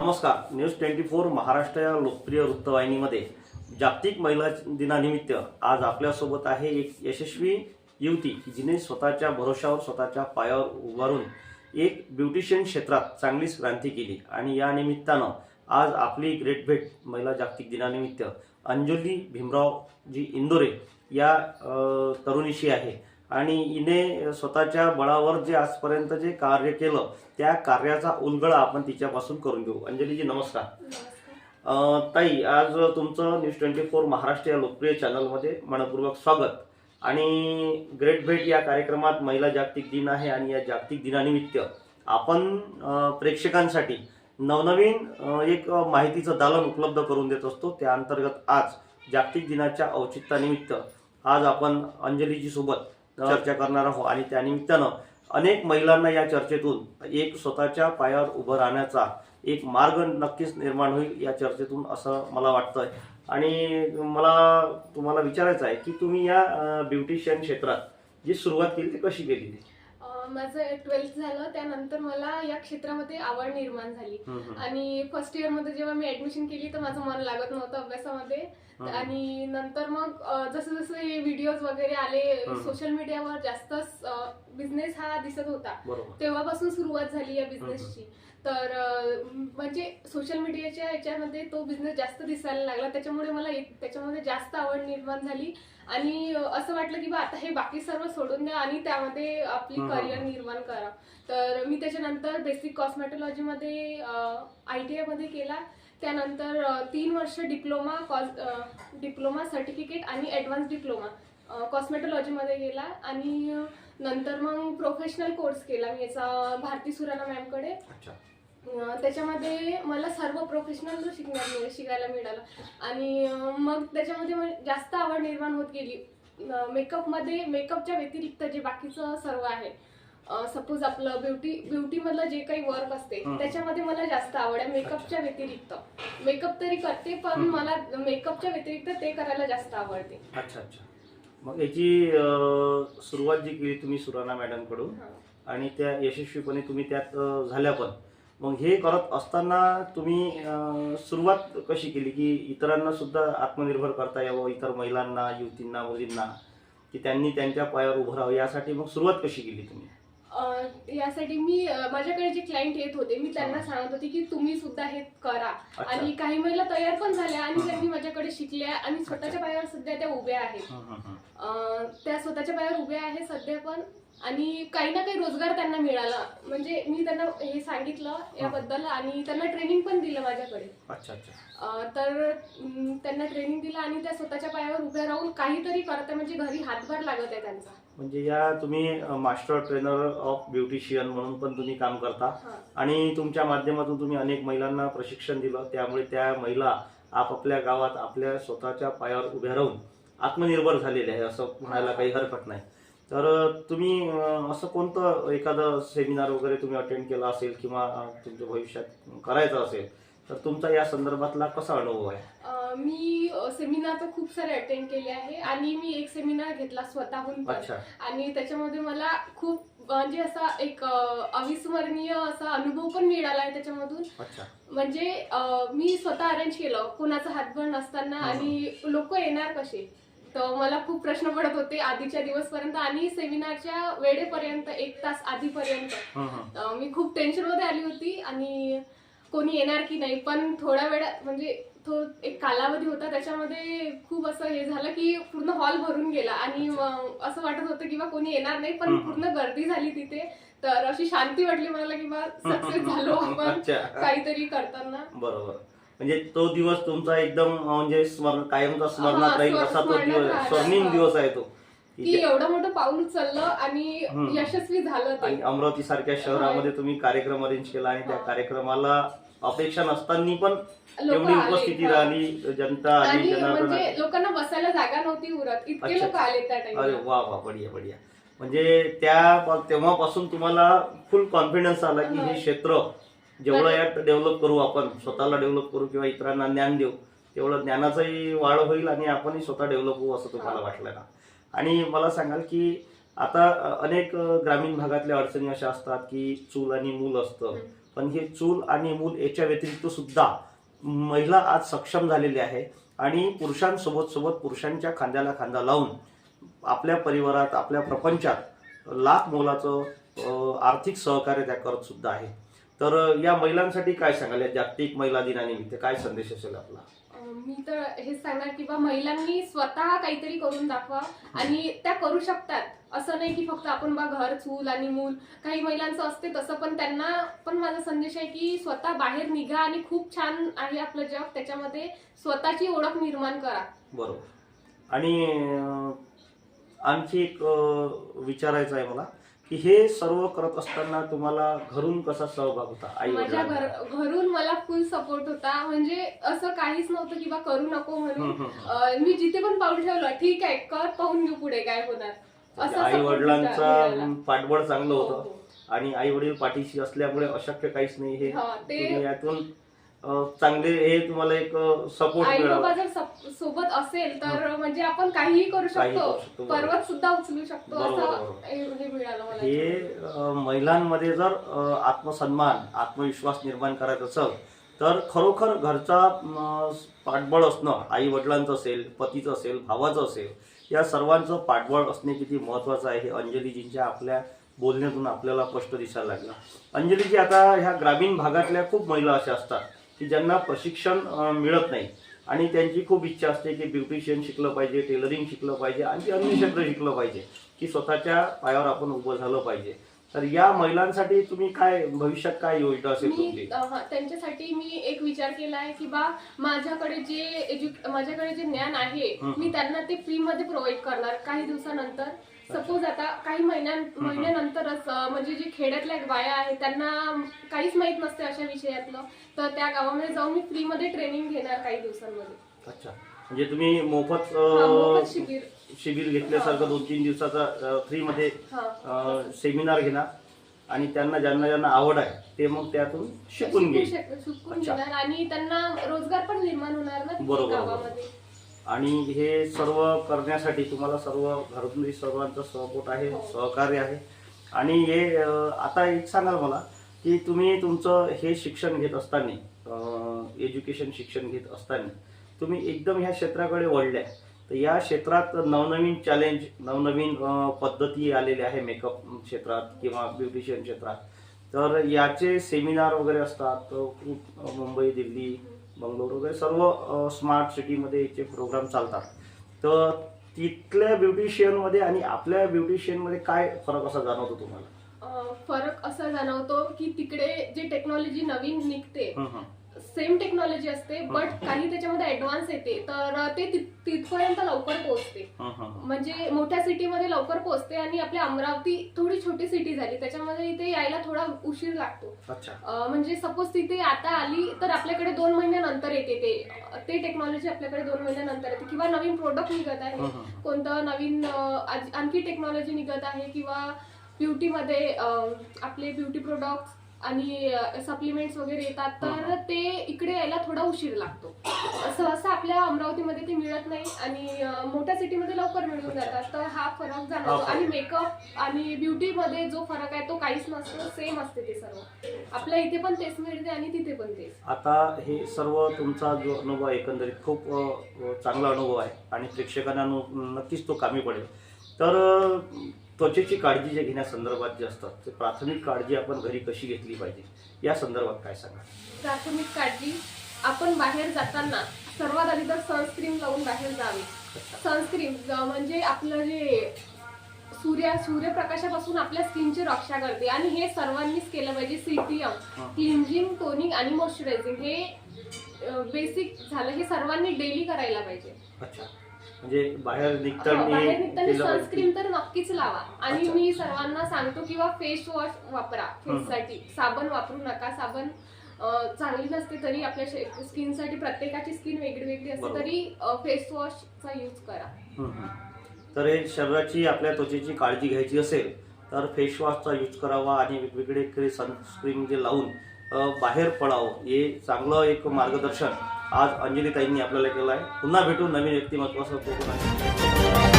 नमस्कार. News twenty four Maharashtra या लोकप्रिय वृत्तवाहिनीमध्ये जागतिक महिला दिनानिमित्त आज आपल्यासोबत आहे एक यशस्वी युवती जिने स्वतःच्या भरोशावर स्वतःच्या पायावर उभारून एक ब्युटिशियन क्षेत्रात चांगलीच क्रांती केली आणि या निमित्तानं आज आपली ग्रेट भेट महिला जागतिक दिनानिमित्त अंजली भीमरावजी इंदोरे या तरुणीशी आहे. आणि हिने स्वतःच्या बळावर जे आजपर्यंत जे कार्य केलं त्या कार्याचा उलगडा आपण तिच्यापासून करून घेऊ. अंजलीजी नमस्कार. ताई आज तुमचं न्यूज ट्वेंटी फोर महाराष्ट्र या लोकप्रिय चॅनलमध्ये मनपूर्वक स्वागत. आणि ग्रेट भेट या कार्यक्रमात महिला जागतिक दिन आहे आणि या जागतिक दिनानिमित्त आपण प्रेक्षकांसाठी नवनवीन एक माहितीचं दालन उपलब्ध करून देत असतो. त्या अंतर्गत आज जागतिक दिनाच्या औचित्यानिमित्त आज आपण अंजलीजी सोबत चर्चा करणार आहोत. आणि त्या निमित्तानं अनेक महिलांना या चर्चेतून एक स्वतःच्या पायावर उभं राहण्याचा एक मार्ग नक्कीच निर्माण होईल या चर्चेतून असं मला वाटतंय. आणि मला तुम्हाला विचारायचं आहे की तुम्ही या ब्युटिशियन क्षेत्रात जी सुरुवात केली ती कशी केली? माझं ट्वेल्थ झालं. त्यानंतर मला या क्षेत्रामध्ये आवड निर्माण झाली. आणि फर्स्ट इयरमध्ये जेव्हा मी ऍडमिशन केली तर माझं मन लागत नव्हतं अभ्यासामध्ये. आणि नंतर मग जसं जसं हे व्हिडिओज वगैरे आले. सोशल मीडियावर जास्तच बिझनेस हा दिसत होता. तेव्हापासून सुरुवात झाली या बिझनेसची तर म्हणजे सोशल मीडियाच्या याच्यामध्ये तो बिझनेस जास्त दिसायला लागला. त्याच्यामुळे मला त्याच्यामध्ये जास्त आवड निर्माण झाली. आणि असं वाटलं की बा आता हे बाकी सर्व सोडून द्या आणि त्यामध्ये आपली. करिअर निर्माण करा. तर मी त्याच्यानंतर बेसिक कॉस्मॅटॉलॉजीमध्ये आय टी आयमध्ये केला. त्यानंतर तीन वर्ष डिप्लोमा कॉस डिप्लोमा सर्टिफिकेट आणि ॲडव्हान्स डिप्लोमा कॉस्मॅटॉलॉजीमध्ये गेला आणि नंतर मग प्रोफेशनल कोर्स केला मी याचा भारती सुराणा मॅमकडे त्याच्यामध्ये मला सर्व प्रोफेशनल शिकण्यात मिळ शिकायला मिळालं. आणि मग त्याच्यामध्ये जास्त आवड निर्माण होत गेली. मेकअपमध्ये मेकअपच्या व्यतिरिक्त जे बाकीचं सर्व आहे सपोज आपलं ब्युटी ब्युटीमधलं जे काही वर्क असते. त्याच्यामध्ये मला जास्त आवड आहे मेकअपच्या व्यतिरिक्त. मेकअप तरी करते पण. मला मेकअपच्या व्यतिरिक्त ते करायला जास्त आवडते. अच्छा अच्छा. मग याची सुरुवात जी केली तुम्ही सुराणा मॅडमकडून. आणि त्या यशस्वीपणे तुम्ही त्यात झाल्या पण. मग हे करत असताना तुम्ही सुरुवात कशी केली? की इतरांना सुद्धा आत्मनिर्भर करता यावं इतर महिलांना युवतींना मुलींना की त्यांनी त्यांच्या पायावर उभं राहावं यासाठी मग सुरुवात कशी केली तुम्ही? यासाठी मी माझ्याकडे जे क्लायंट येत होते मी त्यांना सांगत होते की तुम्ही सुद्धा हे करा. आणि काही महिला तयार पण झाल्या आणि. त्यांनी माझ्याकडे शिकल्या आणि स्वतःच्या पायावर सध्या त्या उभ्या आहेत. त्या स्वतःच्या पायावर उभ्या आहेत सध्या पण. आणि काही ना काही रोजगार त्यांना मिळाला. म्हणजे मी त्यांना हे सांगितलं याबद्दल आणि त्यांना ट्रेनिंग पण दिलं माझ्याकडे. तर त्यांना ट्रेनिंग दिलं आणि त्या स्वतःच्या पायावर उभ्या राहून काहीतरी करतात. म्हणजे घरी हातभार लागत आहे त्यांचा. म्हणजे या तुम्ही मास्टर ट्रेनर ऑफ ब्युटिशियन म्हणून पण तुम्ही काम करता. आणि तुमच्या माध्यमातून तुम्ही अनेक महिलांना प्रशिक्षण दिलं. त्यामुळे त्या महिला आपापल्या गावात आपल्या स्वतःच्या पायावर उभ्या राहून आत्मनिर्भर झालेल्या आहे असं म्हणायला काही हरकत नाही. तर तुम्ही असं कोणतं एखादं सेमिनार वगैरे तुम्ही अटेंड केला असेल किंवा तुमच्या भविष्यात करायचं असेल तर तुमचा या संदर्भातला कसा अनुभव आहे? मी सेमिनार तर खूप सारे अटेंड केले आहे आणि मी एक सेमिनार घेतला स्वतःहून पण. अच्छा. आणि त्याच्यामध्ये मला खूप म्हणजे असा एक अ, अविस्मरणीय असा अनुभव पण मिळाला आहे त्याच्यामधून. अच्छा. म्हणजे अ, मी स्वतः अरेंज केलं. कोणाचा हातभार नसताना. आणि लोक येणार कसे? तर मला खूप प्रश्न पडत होते आधीच्या दिवसपर्यंत आणि सेमिनारच्या वेळेपर्यंत एक तास आधीपर्यंत. हं, हं. अं, मी खूप टेन्शनमध्ये आली होती आणि कोणी येणार की नाही पण थोड्या वेळात म्हणजे तो एक कालावधी होता त्याच्यामध्ये खूप असं हे झालं की पूर्ण हॉल भरून गेला. आणि असं वाटत होतं की बा कोणी येणार नाही पण. पूर्ण गर्दी झाली तिथे. तर अशी शांती वाटली मला की बा सक्सेस झालो आपण काहीतरी करताना. बरोबर. म्हणजे तो दिवस तुमचा एकदम म्हणजे कायमचा स्मरणात राहील असा तो दिवस. स्वर्णिम. दिवस आहे तो. की एवढं मोठं पाऊल उचललं आणि हम्म. यशस्वी झालं आणि अमरावती सारख्या शहरामध्ये तुम्ही कार्यक्रम अरेंज केला आणि त्या हा. कार्यक्रमाला अपेक्षा नसताना पण लोक एवढी आले, उपस्थिती हा. राहिली जनता आली आणि जनार्दन म्हणजे आले. लोकांना बसायला जागा नव्हती उरत इतके अच्छा. लोक आले त्या अरे टाइमला वा वा बढिया बढिया म्हणजे त्या तेव्हापासून तुम्हाला फुल कॉन्फिडन्स आला की हे हा. क्षेत्र जेवढं यात डेव्हलप करू आपण स्वतःला डेव्हलप करू किंवा इतरांना ज्ञान देऊ तेवढं ज्ञानाचाही वाढ होईल आणि आपणही स्वतः डेव्हलप होऊ असं तुम्हाला हा. वाटलं ना आणि मला सांगाल की आता अनेक ग्रामीण भागातल्या अडचणी अशा असतात की चूल आणि मूल असतं. पण हे चूल आणि मूल याच्या व्यतिरिक्त सुद्धा महिला आज सक्षम झालेली आहे आणि पुरुषांसोबत सोबत पुरुषांच्या खांद्याला खांदा लावून आपल्या परिवारात आपल्या प्रपंचात लाख मोलाचं आर्थिक सहकार्य त्या करत सुद्धा आहे. तर या महिलांसाठी काय सांगाल? या जागतिक महिला दिनानिमित्त काय संदेश असेल आपला? मी तर हेच सांगणार की बा महिलांनी स्वतः काहीतरी करून दाखवा आणि त्या करू शकतात. असं नाही की फक्त आपण बा घर चूल आणि मूल काही महिलांचं असते तसं पण त्यांना पण माझा संदेश आहे की स्वतः बाहेर निघा आणि खूप छान आहे आपलं जग. त्याच्यामध्ये स्वतःची ओळख निर्माण करा. बरोबर. आणि आणखी एक विचारायचं आहे मला. की हे सर्व करत असताना तुम्हाला घरून कसा सहभाग होता? आई माझ्या घर घरून मला फुल सपोर्ट होता. म्हणजे असं काहीच नव्हतं की बा करू नको म्हणून. अं, मी जिथे पण पाऊल ठेवलं ठीक आहे कर पाहून घेऊ पुढे काय होणार. असं आई support वडिलांचा. पाठबळ चांगलं हो, होतं. हो. आणि आई वडील पाठीशी असल्यामुळे अशक्य काहीच नाही हे हा, ते- तुम्ही यातून चांगले हे तुम्हाला एक सपोर्ट आई बाबा जर सप- सोबत असेल तर म्हणजे आपण काहीही करू काही शकतो. करू शकतो, बरोबर. पर्वत सुद्धा उचलू शकतो बरोबर, असं बरोबर. हे हे मिळालं मला हे अ, महिलांमध्ये जर अ, आत्मसन्मान आत्मविश्वास निर्माण करायचा असेल तर खरोखर घरचा म, पाठबळ असणं आई वडिलांचं असेल पतीचं असेल भावाचं असेल या सर्वांचं पाठबळ असणे किती महत्वाचं आहे हे अंजलीजींच्या आपल्या बोलण्यातून आपल्याला स्पष्ट दिसायला लागलं. अंजलीजी आता ह्या ग्रामीण भागातल्या खूप महिला अशा असतात. की ज्यांना प्रशिक्षण मिळत नाही. आणि त्यांची खूप इच्छा असते की ब्युटिशियन शिकलं पाहिजे टेलरिंग शिकलं पाहिजे आणि अन्य क्षेत्र शिकलं पाहिजे की स्वतःच्या पायावर आपण उभं झालं पाहिजे. तर या महिलांसाठी तुम्ही काय भविष्यात काय योजना असेल तुमची? त्यांच्यासाठी मी एक विचार केला आहे की बा माझ्याकडे जे माझ्याकडे जे ज्ञान आहे. मी त्यांना ते फ्री मध्ये प्रोव्हाइड करणार काही दिवसानंतर. सपोज आता काही महिन्यां महिन्यानंतरच म्हणजे जे खेड्यातल्या बाया आहेत त्यांना काहीच माहीत नसते अशा विषयातलं. तर त्या गावामध्ये जाऊन मी फ्री मध्ये ट्रेनिंग घेणार काही दिवसांमध्ये. अच्छा. म्हणजे तुम्ही मोफत हा, अ, मोफत शिबिर. शिबिर घेतल्यासारखं दोन तीन दिवसाचा फ्री मध्ये हा. सेमिनार घेणार. आणि त्यांना ज्यांना ज्यांना आवड आहे ते मग त्यातून शिकून घेईल. शक- शिकून अच्छा. घेणार. आणि त्यांना रोजगार पण निर्माण होणार ना बरोबर, गावामध्ये. आणि हे सर्व करण्यासाठी तुम्हाला सर्व घरातून सर्वांचा सपोर्ट आहे सहकार्य आहे. आणि हे आता एक सांगाल मला की तुम्ही तुमचं हे शिक्षण घेत असताना एज्युकेशन शिक्षण घेत असताना तुम्ही एकदम ह्या क्षेत्राकडे वळल्या. तर या क्षेत्रात नवनवीन चॅलेंज नवनवीन पद्धती आलेल्या आहे मेकअप क्षेत्रात किंवा ब्युटिशियन क्षेत्रात. तर याचे सेमिनार वगैरे असतात खूप मुंबई दिल्ली बंगलोर वगैरे सर्व स्मार्ट सिटीमध्ये याचे प्रोग्राम चालतात तर तिथल्या ब्युटिशियनमध्ये आणि आपल्या ब्युटिशियनमध्ये काय फरक असा जाणवतो तुम्हाला फरक असा जाणवतो की तिकडे जे टेक्नॉलॉजी नवीन निघते. सेम टेक्नॉलॉजी असते बट काही त्याच्यामध्ये ऍडव्हान्स येते. तर ते ति- तिथपर्यंत लवकर पोहोचते. हं, हं, हं. म्हणजे मोठ्या सिटीमध्ये लवकर पोहोचते आणि आपली अमरावती थोडी छोटी सिटी झाली. त्याच्यामध्ये इथे यायला थोडा उशीर लागतो. अच्छा. अं, म्हणजे सपोज तिथे आता आली तर आपल्याकडे दोन महिन्यानंतर येते ते. अं, ते टेक्नॉलॉजी आपल्याकडे दोन महिन्यानंतर येते. किंवा नवीन प्रोडक्ट निघत आहे. हं, हं. कोणतं नवीन अं, आज- आणखी टेक्नॉलॉजी निघत आहे. किंवा ब्युटीमध्ये आपले ब्युटी प्रोडक्ट्स आणि सप्लिमेंट्स वगैरे येतात तर ते इकडे यायला थोडा उशीर लागतो. सहसा आपल्या अमरावतीमध्ये ते मिळत नाही आणि मोठ्या सिटीमध्ये लवकर मिळून जातात तर हा फरक जाणवतो. आणि मेकअप आणि ब्युटीमध्ये जो फरक आहे तो काहीच नसतो सेम असते ते सर्व. आपल्या इथे पण तेच मिळते आणि तिथे पण तेच. आता हे सर्व तुमचा जो अनुभव आहे एकंदरीत खूप चांगला अनुभव आहे आणि प्रेक्षकांना नक्कीच तो कामी पडेल. तर त्वचेची काळजी जे घेण्यासंदर्भात जे असतात ते प्राथमिक काळजी आपण घरी कशी घेतली पाहिजे? या संदर्भात काय सांगा प्राथमिक काळजी आपण बाहेर जाताना सर्वात आधी तर सनस्क्रीन लावून बाहेर जावे. सनस्क्रीन म्हणजे आपलं जे सूर्य सूर्यप्रकाशापासून आपल्या स्किनची रक्षा करते आणि हे सर्वांनीच केलं पाहिजे. सीटीएम. क्लिन्झिंग टोनिंग आणि मॉइश्चरायझिंग हे बेसिक झालं. हे सर्वांनी डेली करायला पाहिजे. अच्छा. म्हणजे बाहेर निघताना बाहेर निघताना केलं पाहिजे. सनस्क्रीन तर नक्कीच लावा आणि अच्छा. मी सर्वांना सांगतो किंवा फेस वॉश वापरा हम्म. फेससाठी साबण वापरू नका साबण अं, चांगली नसते तरी आपल्या स्किनसाठी प्रत्येकाची स्किन वेगळी वेगळी असते बरोबर. तरी फेस वॉशचा यूज करा. तर हे शरीराची आपल्या त्वचेची काळजी घ्यायची असेल तर फेसवॉशचा यूज करावा आणि वेगवेगळे सनस्क्रीन जे लावून अ, बाहेर पडावं हे चांगलं एक मार्गदर्शन आज अंजलीताईंनी आपल्याला केलं आहे. पुन्हा भेटू नवीन व्यक्तिमत्वासह तो